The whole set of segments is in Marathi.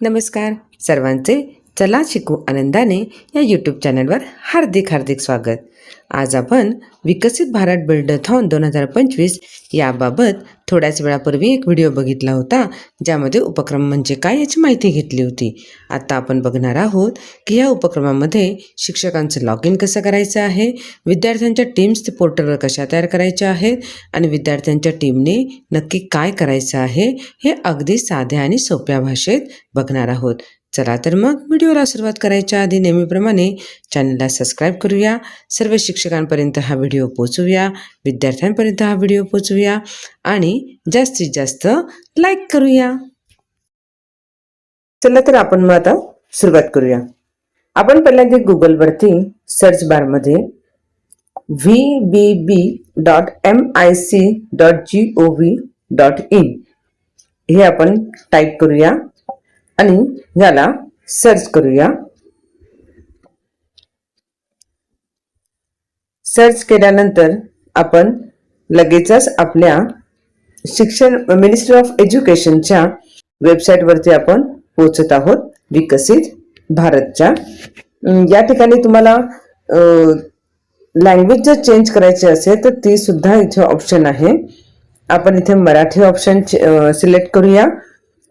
नमस्कार. सर्वांचे चला शिकू आनंदाने या यूट्यूब चॅनलवर हार्दिक हार्दिक स्वागत. आज आपण विकसित भारत बिल्डथॉन दोन हजार पंचवीस याबाबत थोड्याच वेळापूर्वी एक व्हिडिओ बघितला होता ज्यामध्ये उपक्रम म्हणजे काय याची माहिती घेतली होती. आता आपण बघणार आहोत की या उपक्रमामध्ये शिक्षकांचं लॉग इन कसं करायचं आहे विद्यार्थ्यांच्या टीम्स ते पोर्टलवर कशा तयार करायच्या आहेत आणि विद्यार्थ्यांच्या टीमने नक्की काय करायचं आहे हे अगदी साध्या आणि सोप्या भाषेत बघणार आहोत. चला तर मग व्हिडिओला सुरुवात करायच्या आधी नेहमीप्रमाणे चॅनलला सबस्क्राईब करूया. सर्व शिक्षकांपर्यंत हा व्हिडिओ पोचवूया विद्यार्थ्यांपर्यंत हा व्हिडिओ पोचवूया आणि जास्तीत जास्त लाईक करूया. चला तर आपण मग आता सुरुवात करूया. आपण पहिल्यांदा गुगलवरती सर्च बारमध्ये V B B dot M I C dot G O V dot in हे आपण टाईप करूया. आणि याला सर्च करूया. सर्च केल्यानंतर आपण लगेचच आपल्या शिक्षण मिनिस्ट्री ऑफ एज्युकेशनच्या वेबसाईटवरती आपण पोहोचत आहोत विकसित भारतच्या. या ठिकाणी तुम्हाला लँग्वेज जर चेंज करायची असेल तर ती सुद्धा इथे ऑप्शन आहे. आपण इथे मराठी ऑप्शन सिलेक्ट करूया.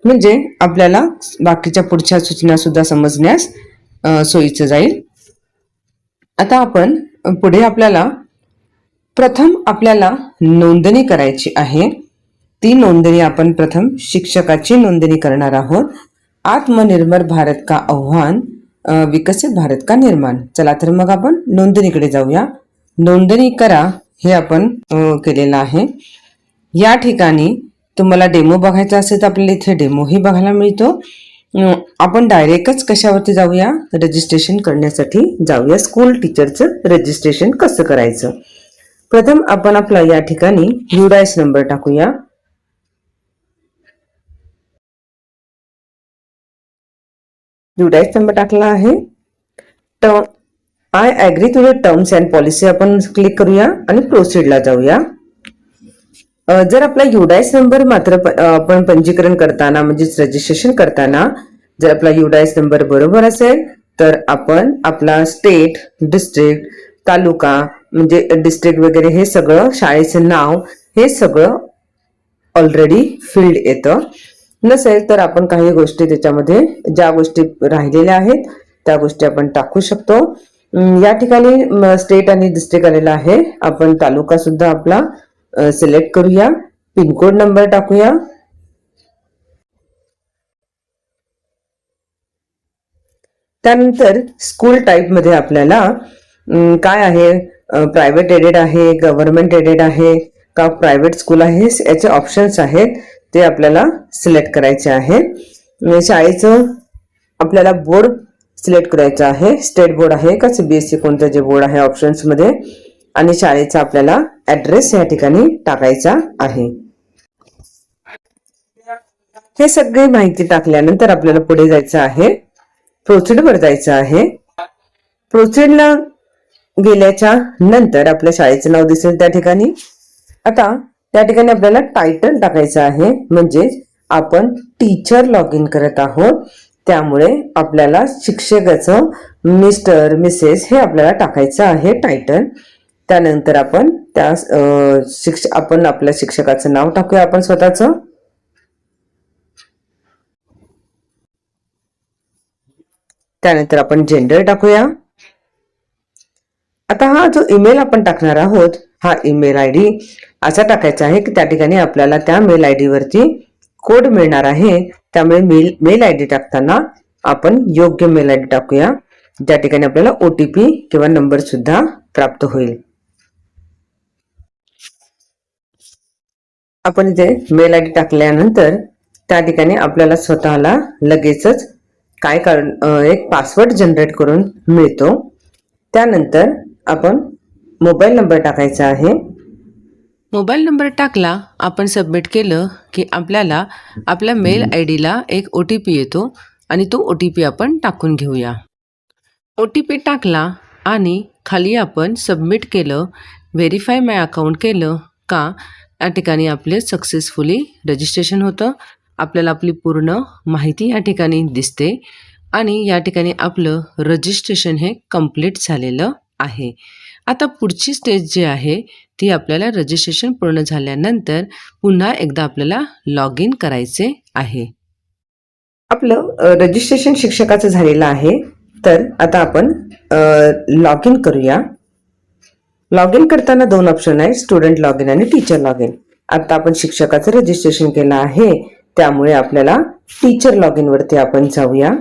म्हणजे आपल्याला बाकीच्या पुढच्या सूचना सुद्धा समजण्यास सोयीचं जाईल. आता आपण पुढे आपल्याला प्रथम आपल्याला नोंदणी करायची आहे. ती नोंदणी आपण प्रथम शिक्षकाची नोंदणी करणार आहोत. आत्मनिर्भर भारत का आव्हान विकसित भारत का निर्माण? चला तर मग आपण नोंदणीकडे जाऊया. नोंदणी करा हे आपण केलेलं आहे. या ठिकाणी तुम्हाला डेमो बघायचा असेल तर आपल्याला इथे डेमोही बघायला मिळतो. आपण डायरेक्टच कशावरती जाऊया? रजिस्ट्रेशन करण्यासाठी जाऊया. स्कूल टीचरचं रजिस्ट्रेशन कसं करायचं? प्रथम आपण आपला या ठिकाणी युडायस नंबर टाकूया. युडायस नंबर टाकला आहे. Term I agree to the terms and policy आपण क्लिक करूया आणि प्रोसीडला जाऊया. जर आपला युडायस नंबर मात्र आपण पंजीकरण करताना म्हणजेच रजिस्ट्रेशन करताना जर आपला युडायस नंबर बरोबर असेल तर आपण आपला स्टेट डिस्ट्रिक्ट तालुका म्हणजे डिस्ट्रिक्ट वगैरे हे सगळं शाळेचं नाव हे सगळं ऑलरेडी फिल्ड येतं. नसेल तर आपण काही गोष्टी त्याच्यामध्ये ज्या गोष्टी राहिलेल्या आहेत त्या गोष्टी आपण टाकू शकतो. या ठिकाणी स्टेट आणि डिस्ट्रिक्ट आलेला आहे. आपण तालुका सुद्धा आपला सिलेक्ट करूया. पिनकोड नंबर टाकूया. त्यानंतर स्कूल टाईपमध्ये आपल्याला काय आहे? प्रायव्हेट एडेड आहे गव्हर्नमेंट एडेड आहे का प्रायव्हेट स्कूल आहे? याचे ऑप्शन्स आहेत. ते आपल्याला सिलेक्ट करायचे आहे. शाळेचं आपल्याला बोर्ड सिलेक्ट करायचं आहे. स्टेट बोर्ड आहे का? सीबीएसई कोणतं जे बोर्ड आहे ऑप्शन्समध्ये आणि शाळेचा आपल्याला ऍड्रेस या ठिकाणी टाकायचा आहे. हे सगळी माहिती टाकल्यानंतर आपल्याला पुढे जायचं आहे. प्रोसिडवर जायचं आहे. प्रोसिडला गेल्याच्यानंतर आपल्या शाळेचं नाव दिसेल त्या ठिकाणी. आता त्या ठिकाणी आपल्याला टायटल टाकायचं आहे. म्हणजे आपण टीचर लॉग इन करत आहोत. त्यामुळे आपल्याला शिक्षकाचं मिस्टर मिसेस हे आपल्याला टाकायचं आहे टायटल त्यानंतर आपण त्या शिक्ष आपण आपल्या शिक्षकाचं नाव टाकूया आपण स्वतःचं. त्यानंतर आपण जेंडर टाकूया. आता हा जो ईमेल आपण टाकणार आहोत हा ईमेल आय डी असा टाकायचा आहे की त्या ठिकाणी आपल्याला त्या मेल आय डी वरती कोड मिळणार आहे. त्यामुळे मेल मेल आय डी टाकताना आपण योग्य मेल आय डी टाकूया. ज्या ठिकाणी आपल्याला ओ टी पी किंवा नंबर सुद्धा प्राप्त होईल. आपण इथे मेल आय डी टाकल्यानंतर त्या ठिकाणी आपल्याला स्वतःला लगेचच काय कारण एक पासवर्ड जनरेट करून मिळतो. त्यानंतर आपण मोबाईल नंबर टाकायचा आहे. मोबाईल नंबर टाकला आपण सबमिट केलं की आपल्याला आपल्या मेल आय डीला एक ओ टी पी येतो आणि तो ओ टी पी आपण टाकून घेऊया. ओ टी पी टाकला आणि खाली आपण सबमिट केलं व्हेरीफाय माय अकाउंट केलं का या ठिकाणी आपले सक्सेसफुली रजिस्ट्रेशन होतं. आपल्याला आपली पूर्ण माहिती या ठिकाणी दिसते आणि या ठिकाणी आपलं रजिस्ट्रेशन हे कंप्लीट झालेलं आहे. आता पुढची स्टेज जी आहे ती आपल्याला रजिस्ट्रेशन पूर्ण झाल्यानंतर पुन्हा एकदा आपल्याला लॉग इन करायचे आहे. आपलं रजिस्ट्रेशन शिक्षकाचं झालेलं आहे. तर आता आपण लॉग इन करूया. लॉग इन करताना दोन ऑप्शन आहे स्टुडंट लॉग इन आणि टीचर लॉग इन आता आपण शिक्षकाचं रजिस्ट्रेशन केलं आहे त्यामुळे आपल्याला टीचर लॉग इन वरती आपण जाऊया.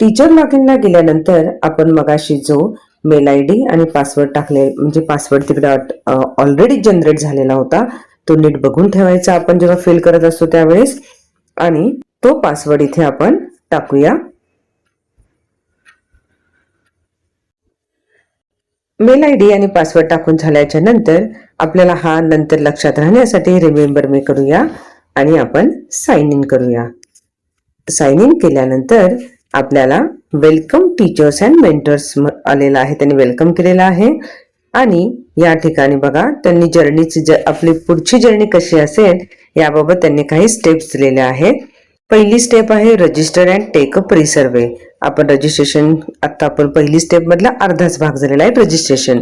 टीचर लॉग इनला गेल्यानंतर आपण मगाशी जो मेल आय डी आणि पासवर्ड टाकले म्हणजे पासवर्ड तिकडे ऑलरेडी जनरेट झालेला होता तो नीट बघून ठेवायचा आपण जेव्हा फिल करत असतो त्यावेळेस. आणि तो पासवर्ड इथे आपण टाकूया. मेल आय डी आणि पासवर्ड टाकून झाल्याच्यानंतर आपल्याला हा नंतर लक्षात राहण्यासाठी रिमेंबर मी करूया आणि आपण साइन इन करूया. साइन इन केल्यानंतर आपल्याला वेलकम टीचर्स अँड मेंटर्स आलेला आहे त्यांनी वेलकम केलेला आहे. आणि या ठिकाणी बघा त्यांनी जर्नीची ज आपली पुढची जर्नी कशी असेल याबाबत त्यांनी काही स्टेप्स दिलेल्या आहेत. पहिली स्टेप आहे register and take a pre survey आपण रजिस्ट्रेशन आता आपण पहिली स्टेप मधला अर्धाच भाग झालेला आहे रजिस्ट्रेशन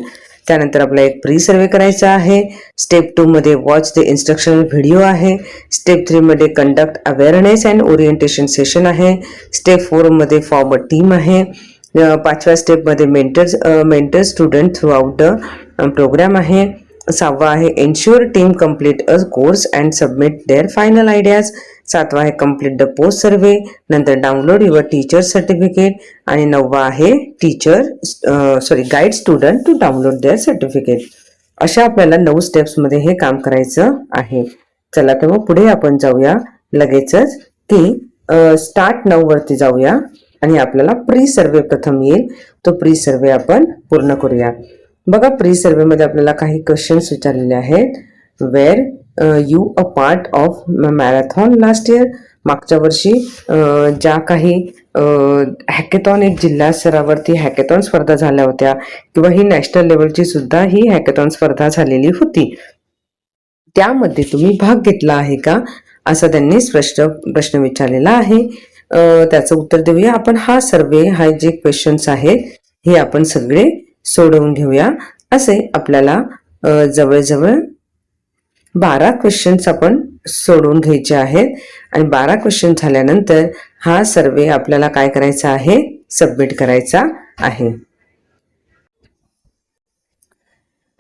त्यानंतर आपल्याला एक प्री सर्वे करायचा आहे. स्टेप टू मध्ये वॉच द इन्स्ट्रक्शनल व्हिडिओ आहे. स्टेप थ्री मध्ये conduct awareness and orientation session आहे. स्टेप फोरमध्ये फॉर्म अ टीम आहे. पाचव्या स्टेपमध्ये mentors mentor student throughout the programme आहे. सहावा आहे ensure team complete a course and submit their final ideas सातवा आहे कंप्लीट द पोस्ट सर्वे नंतर डाउनलोड युअर टीचर सर्टिफिकेट आणि नववा आहे teacher sorry guide student to download their certificate अशा आपल्याला नऊ स्टेप्समध्ये हे काम करायचं आहे. चला तर मग पुढे आपण जाऊया. लगेचच की स्टार्ट नऊ वरती जाऊया. आणि आपल्याला प्री सर्वे प्रथम येईल. तो प्री सर्वे आपण पूर्ण करूया. बघा प्री सर्वेमध्ये आपल्याला काही क्वेश्चन्स विचारलेले आहेत. Were you a part of marathon last year मागच्या वर्षी uh, ज्या काही uh, हॅकेथॉन एक जिल्हा स्तरावरती हॅकेथॉन स्पर्धा झाल्या होत्या किंवा ही नॅशनल लेवलची सुद्धा ही हॅकेथॉन स्पर्धा झालेली होती. त्यामध्ये तुम्ही भाग घेतला आहे का? असा त्यांनी स्पष्ट प्रश्न विचारलेला आहे. Uh, त्याचं उत्तर देऊया आपण. हा सर्वे हा जे क्वेश्चन्स आहेत हे आपण सगळे सोडवून घेऊया. असे आपल्याला जवळजवळ बारा क्वेश्चन्स आपण सोडवून घ्यायचे आहेत. आणि बारा क्वेश्चन झाल्यानंतर हा सर्वे आपल्याला काय करायचा आहे? सबमिट करायचा आहे.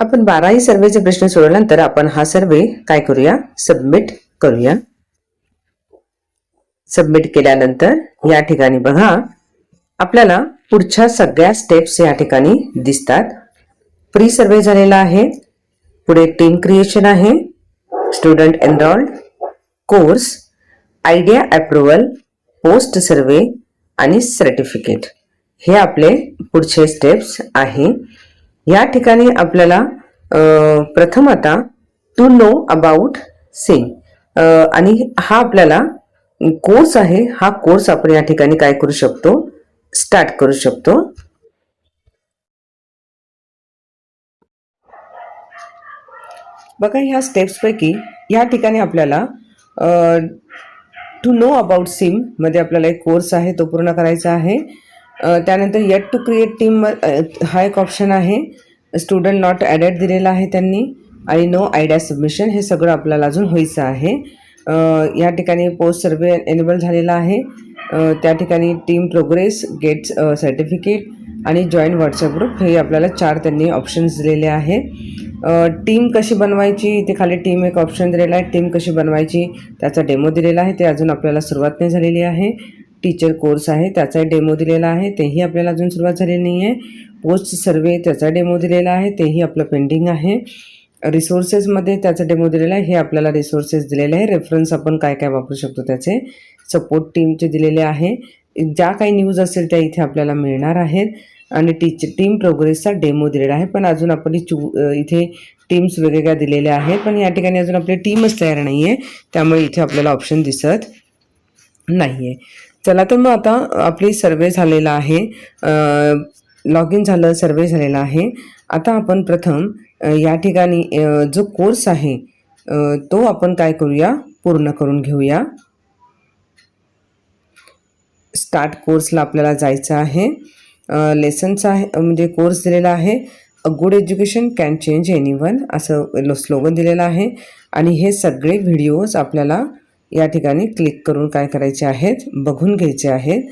आपण बाराही सर्वेचे प्रश्न सोडवल्यानंतर आपण हा सर्वे काय करूया? सबमिट करूया. सबमिट केल्यानंतर या ठिकाणी बघा आपल्याला पुढच्या सगळ्या स्टेप्स या ठिकाणी दिसतात. प्री सर्वे झालेला आहे. पुढे टीम क्रिएशन आहे. Student enrolled course idea approval post survey आणि सर्टिफिकेट हे आपले पुढचे स्टेप्स आहे. या ठिकाणी आपल्याला प्रथम आता टू नो अबाउट सेम आणि हा आपल्याला कोर्स आहे. हा कोर्स आपण या ठिकाणी काय करू शकतो? स्टार्ट करू शकतो. बघा ह्या स्टेप्सपैकी या ठिकाणी आपल्याला टू नो अबाउट सिममध्ये आपल्याला एक कोर्स आहे तो पूर्ण करायचा आहे. त्यानंतर येट टू क्रिएट टीम हा एक ऑप्शन आहे. स्टुडंट नॉट ॲडेड दिलेला आहे त्यांनी. आणि नो आयडिया सबमिशन हे सगळं आपल्याला अजून व्हायचं आहे. या ठिकाणी पोस्ट सर्वे एनेबल झालेला आहे. त्या ठिकाणी टीम प्रोग्रेस गेट्स सर्टिफिकेट आणि जॉईंट व्हॉट्सअप ग्रुप हे आपल्याला चार त्यांनी ऑप्शन्स दिलेले आहे टीम कशी बनवायची? इथे खाली टीम एक ऑप्शन दिलेला आहे. टीम कशी बनवायची? त्याचा डेमो दिलेला आहे. ते अजून आपल्याला सुरुवात नाही झालेली आहे. टीचर कोर्स आहे. त्याचा डेमो दिलेला आहे. तेही आपल्याला अजून सुरुवात झालेली नाही आहे पोस्ट सर्वे त्याचा डेमो दिलेला आहे. तेही आपलं पेंडिंग आहे. रिसोर्सेसमध्ये त्याचा डेमो दिलेला आहे. हे आपल्याला रिसोर्सेस दिलेले आहे. रेफरन्स आपण काय काय वापरू शकतो त्याचे? सपोर्ट टीमचे दिलेले आहे. ज्या काही न्यूज असेल त्या इथे आपल्याला मिळणार आहेत. आणि टीच टीम प्रोग्रेसचा डेमो दिलेला आहे. पण अजून आपण चू इथे टीम्स वेगवेगळ्या दिलेल्या आहेत. पण या ठिकाणी अजून आपली टीमच तयार नाही आहे त्यामुळे इथे आपल्याला ऑप्शन दिसत नाही आहे चला तर मग आता आपली सर्वे झालेला आहे. लॉग इन झालं सर्वे झालेला आहे. आता आपण प्रथम या ठिकाणी जो कोर्स आहे तो आपण काय करूया? पूर्ण करून घेऊया. स्टार्ट कोर्सला आपल्याला जायचं आहे. लेसन्स आहे म्हणजे कोर्स दिलेला आहे. A good education can change anyone असं स्लोगन दिलेलं आहे. आणि हे सगळे व्हिडिओज आपल्याला या ठिकाणी क्लिक करून काय करायचे आहेत? बघून घ्यायचे आहेत.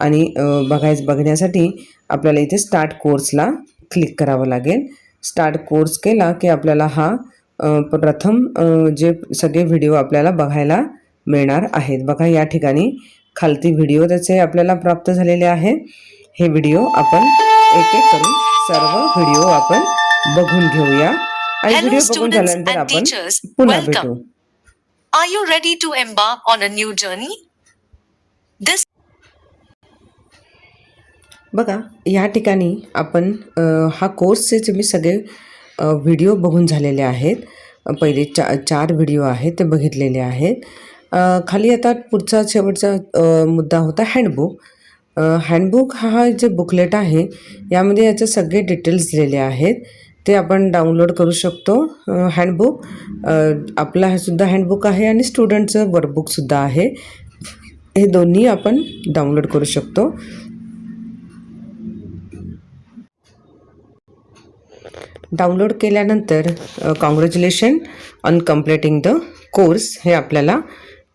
आणि बघाय बघण्यासाठी आपल्याला इथे स्टार्ट कोर्सला क्लिक करावं लागेल. स्टार्ट कोर्स केला की आपल्याला हा अ, प्रथम अ, जे सगळे व्हिडिओ आपल्याला बघायला मिळणार आहेत. बघा या ठिकाणी खालती व्हिडिओ त्याचे आपल्याला प्राप्त झालेले आहेत हे व्हिडिओ आपण एक एक करून सर्व व्हिडिओ आपण बघून घेऊया. आणि व्हिडिओ बघून झाल्यानंतर आपण पुन्हा. भेटू. Are you ready to embark on a new journey? बघा या ठिकाणी आपण हा कोर्सचे मी सगळे व्हिडिओ बघून झालेले आहेत. पहिले चा चार व्हिडिओ आहेत ते बघितलेले आहेत. खाली आता पुढचा शेवटचा मुद्दा होता हँडबुक. हँडबुक हा जे बुकलेट आहे यामध्ये याचे सगळे डिटेल्स दिलेले आहेत. ते आपण डाउनलोड करू शकतो हँडबुक. आपला हा सुद्धा हँडबुक आहे आणि स्टुडंटचं वर्कबुकसुद्धा आहे. हे दोन्ही आपण डाउनलोड करू शकतो. डाउनलोड केल्यानंतर congratulation on completing the course हे आपल्याला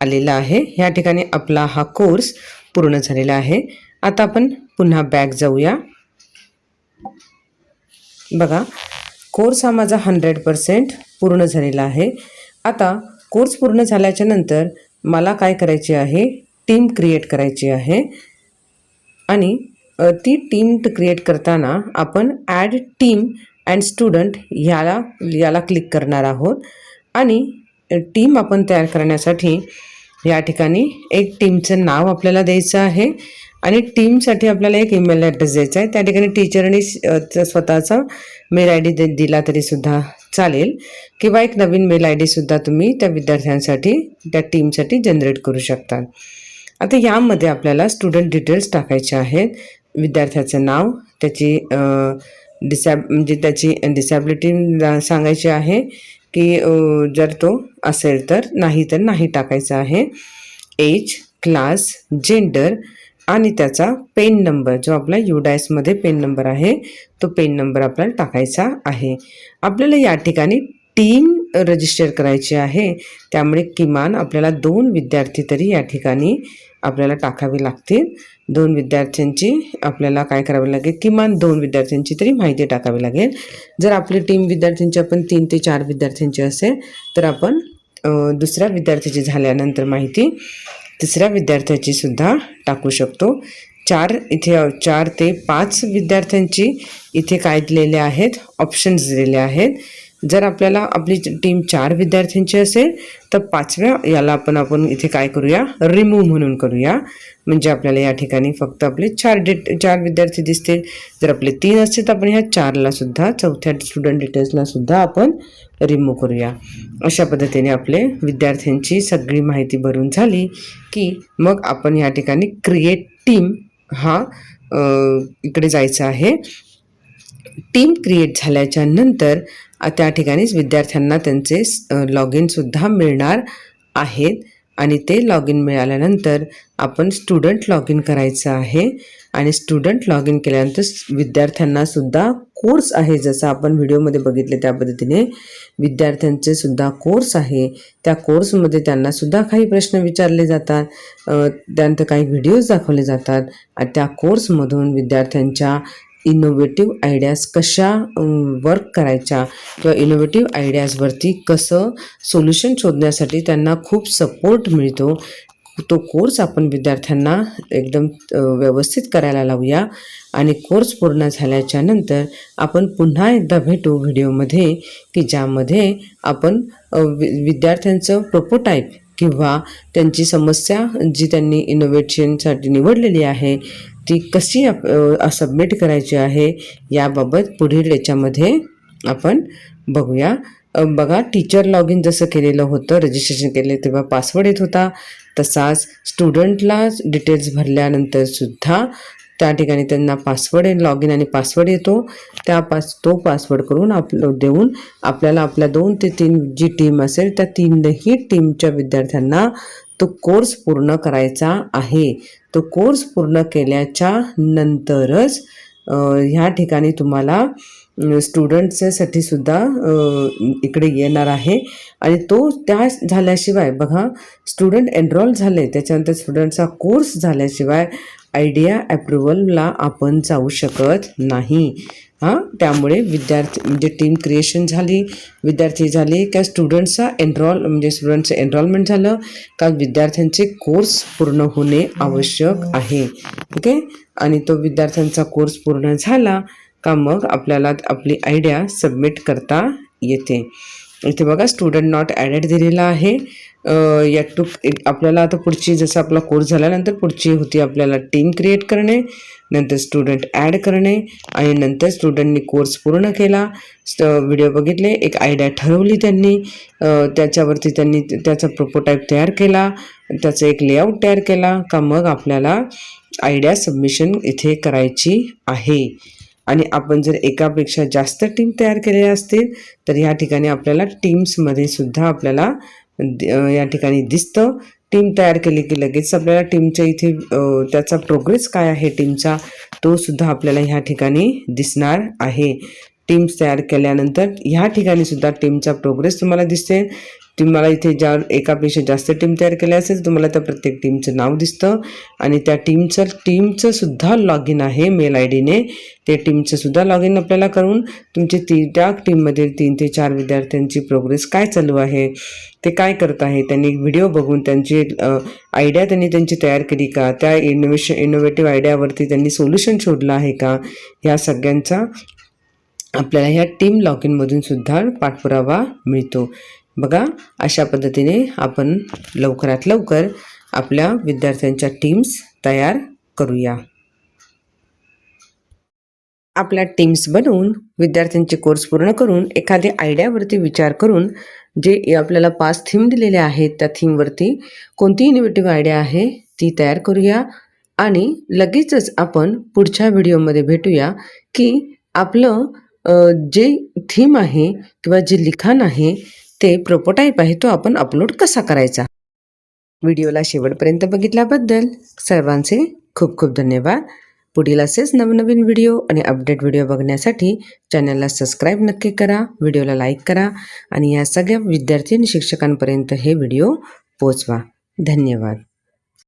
आलेलं आहे. या ठिकाणी आपला हा कोर्स पूर्ण झालेला आहे. आता आपण पुन्हा बॅक जाऊया. बघा कोर्स हा माझा हंड्रेड पर्सेंट पूर्ण झालेला आहे. आता कोर्स पूर्ण झाल्याच्यानंतर मला काय करायचे आहे? टीम क्रिएट करायची आहे. आणि ती टीम क्रिएट करताना आपण ॲड टीम अँड स्टुडंट ह्याला याला क्लिक करणार आहोत. आणि टीम आपण तयार करण्यासाठी या ठिकाणी एक टीमचं नाव आपल्याला द्यायचं आहे. आणि टीमसाठी आपल्याला एक ईमेल ॲड्रेस द्यायचा आहे. त्या ठिकाणी टीचरने स्वतःचा मेल आय डी दे दिला तरीसुद्धा चालेल. किंवा एक नवीन मेल आय डीसुद्धा तुम्ही त्या विद्यार्थ्यांसाठी त्या टीमसाठी जनरेट करू शकता. आता यामध्ये आपल्याला स्टुडंट डिटेल्स टाकायचे आहेत. विद्यार्थ्याचं नाव त्याची डिसॅब म्हणजे त्याची डिसॅबिलिटी सांगायची आहे की जर तो असेल तर नाही तर नाही टाकायचा आहे. एज क्लास जेंडर आणि त्याचा पेन नंबर जो आपला युडायसमध्ये पेन नंबर आहे तो पेन नंबर आपल्याला टाकायचा आहे. आपल्याला या ठिकाणी टीम रजिस्टर करायची आहे. त्यामुळे किमान आपल्याला दोन विद्यार्थी तरी या ठिकाणी आपल्याला टाकावी लागतील. दोन विद्यार्थ्यांची आपल्याला काय करावे लागेल? किमान दोन विद्यार्थ्यांची तरी माहिती टाकावी लागेल. जर आपली टीम विद्यार्थ्यांची आपण तीन ते चार विद्यार्थ्यांची असेल तर आपण दुसऱ्या विद्यार्थ्याची झाल्यानंतर माहिती तिसऱ्या विद्यार्थ्याची सुद्धा टाकू शकतो. चार इथे चार ते पाच विद्यार्थ्यांची इथे काय दिलेले आहेत? ऑप्शन्स दिलेले आहेत. जर आपल्याला आपली टीम चार विद्यार्थ्यांची असेल तर पाचव्या याला आपण आपण इथे काय करूया? रिमूव्ह म्हणून करूया. म्हणजे आपल्याला या ठिकाणी फक्त आपले चार डेट चार विद्यार्थी दिसतील. जर आपले तीन असतील तर आपण ह्या चारला सुद्धा चौथ्या स्टुडंट डिटेल्सला सुद्धा आपण रिमूव्ह करूया. अशा पद्धतीने आपले विद्यार्थ्यांची सगळी माहिती भरून झाली की मग आपण या ठिकाणी क्रिएट टीम हा इकडे जायचं आहे. टीम क्रिएट झाल्याच्यानंतर त्या ठिकाणीच विद्यार्थ्यांना त्यांचे लॉग इनसुद्धा मिळणार आहेत. आणि ते लॉग इन मिळाल्यानंतर आपण स्टुडंट लॉग इन करायचं आहे. आणि स्टुडंट लॉग इन केल्यानंतर विद्यार्थ्यांनासुद्धा कोर्स आहे. जसं आपण व्हिडिओमध्ये बघितले त्या पद्धतीने विद्यार्थ्यांचे सुद्धा कोर्स आहे. त्या कोर्समध्ये त्यांनासुद्धा काही प्रश्न विचारले जातात. त्यानंतर काही व्हिडिओज दाखवले जातात. आणि त्या कोर्समधून विद्यार्थ्यांच्या इनोव्हेटिव्ह आयडियाज कशा वर्क करायच्या किंवा इनोव्हेटिव्ह आयडियाजवरती कसं सोल्युशन शोधण्यासाठी त्यांना खूप सपोर्ट मिळतो. तो कोर्स आपण विद्यार्थ्यांना एकदम व्यवस्थित करायला लावूया आणि कोर्स पूर्ण झाल्याच्यानंतर आपण पुन्हा एकदा भेटू व्हिडिओमध्ये की ज्यामध्ये आपण वि विद्यार्थ्यांचं प्रोपोटाईप किंवा त्यांची समस्या जी त्यांनी इनोव्हेशनसाठी निवडलेली आहे ती कशी सबमिट करायची आहे याबाबत पुढील याच्यामध्ये आपण बघूया. बघा टीचर लॉग इन जसं केलेलं होतं रजिस्ट्रेशन केले तेव्हा पासवर्ड येत होता. तसाच स्टुडंटला डिटेल्स भरल्यानंतर सुद्धा त्या ठिकाणी त्यांना पासवर्ड लॉग इन आणि पासवर्ड येतो. त्या पास तो पासवर्ड करून आप देऊन आपल्याला आपल्या दोन ते तीन जी टीम असेल त्या तीनही टीमच्या विद्यार्थ्यांना तो कोर्स पूर्ण करायचा आहे. तो कोर्स पूर्ण केल्याच्या नंतरच ह्या ठिकाणी तुम्हाला स्टुडंट्ससाठी सुद्धा इकडे येणार आहे. आणि तो त्या झाल्याशिवाय बघा स्टुडंट एनरोल झाले त्याच्यानंतर स्टुडंटचा कोर्स झाल्याशिवाय आयडिया अप्रुव्हलला आपण जाऊ शकत नाही. हां? त्यामुळे विद्यार्थी म्हणजे टीम क्रिएशन झाली विद्यार्थी झाले का स्टुडंटचा एनरॉल म्हणजे स्टुडंटचं एनरॉलमेंट झालं का विद्यार्थ्यांचे कोर्स पूर्ण होणे आवश्यक आहे. ओके आणि तो विद्यार्थ्यांचा कोर्स पूर्ण झाला का मग आपल्याला आपली आयडिया सबमिट करता येते. इथे बघा स्टुडंट नॉट ॲडेड दिलेला आहे. या टू आपल्याला आता पुढची जसं आपला कोर्स झाल्यानंतर पुढची होती आपल्याला टीम क्रिएट करणे. नंतर स्टुडंट ॲड करणे आणि नंतर स्टुडंटनी कोर्स पूर्ण केला. व्हिडिओ बघितले एक आयडिया ठरवली त्यांनी. त्याच्यावरती त्यांनी त्याचा प्रोपोटाईप तयार केला. त्याचा एक लेआउट तयार केला का मग आपल्याला आयडिया सबमिशन इथे करायची आहे. आणि आपण जर एकापेक्षा जास्त टीम तयार केलेल्या असतील तर या ठिकाणी आपल्याला टीम्समध्ये सुद्धा आपल्याला या ठिकाणी दिसतं. टीम तयार केली की लगेच आपल्याला टीमच्या इथे त्याचा प्रोग्रेस काय आहे टीमचा तो सुद्धा आपल्याला ह्या ठिकाणी दिसणार आहे. टीम्स तयार केल्यानंतर ह्या ठिकाणी सुद्धा टीमचा प्रोग्रेस तुम्हाला दिसेल. तुम्हाला इथे ज्या एकापेक्षा जास्त टीम तयार केल्या असेल तुम्हाला त्या प्रत्येक टीमचं नाव दिसतं. आणि त्या टीमचं टीमचं सुद्धा लॉग इन आहे मेल आय डीने ते टीमचं सुद्धा लॉग इन आपल्याला करून तुमचे ती त्या टीममध्ये तीन ते चार विद्यार्थ्यांची प्रोग्रेस काय चालू आहे ते काय करत आहे त्यांनी व्हिडिओ बघून त्यांची आयडिया त्यांनी त्यांची तयार केली का? त्या इनोव्हेशन इनोव्हेटिव्ह आयडियावरती त्यांनी सोल्युशन शोधलं आहे का? ह्या सगळ्यांचा आपल्याला ह्या टीम लॉग इनमधून सुद्धा पाठपुरावा मिळतो. बघा अशा पद्धतीने आपण लवकरात लवकर आपल्या विद्यार्थ्यांच्या टीम्स तयार करूया. आपल्या टीम्स बनवून विद्यार्थ्यांचे कोर्स पूर्ण करून एखाद्या आयडियावरती विचार करून जे आपल्याला पाच थीम दिलेल्या आहेत त्या थीमवरती कोणती इनोव्हेटिव्ह आयडिया आहे ती तयार करूया. आणि लगेचच आपण पुढच्या व्हिडिओमध्ये भेटूया की आपलं जे थीम आहे किंवा जे लिखाण आहे ते प्रोपोटाईप आहे तो आपण अपलोड कसा करायचा? व्हिडिओला शेवटपर्यंत बघितल्याबद्दल सर्वांचे खूप खूप धन्यवाद. पुढील असेच नवनवीन व्हिडिओ आणि अपडेट व्हिडिओ बघण्यासाठी चॅनलला सबस्क्राईब नक्की करा व्हिडिओला लाईक करा आणि या सगळ्या विद्यार्थी आणि शिक्षकांपर्यंत हे व्हिडिओ पोचवा. धन्यवाद.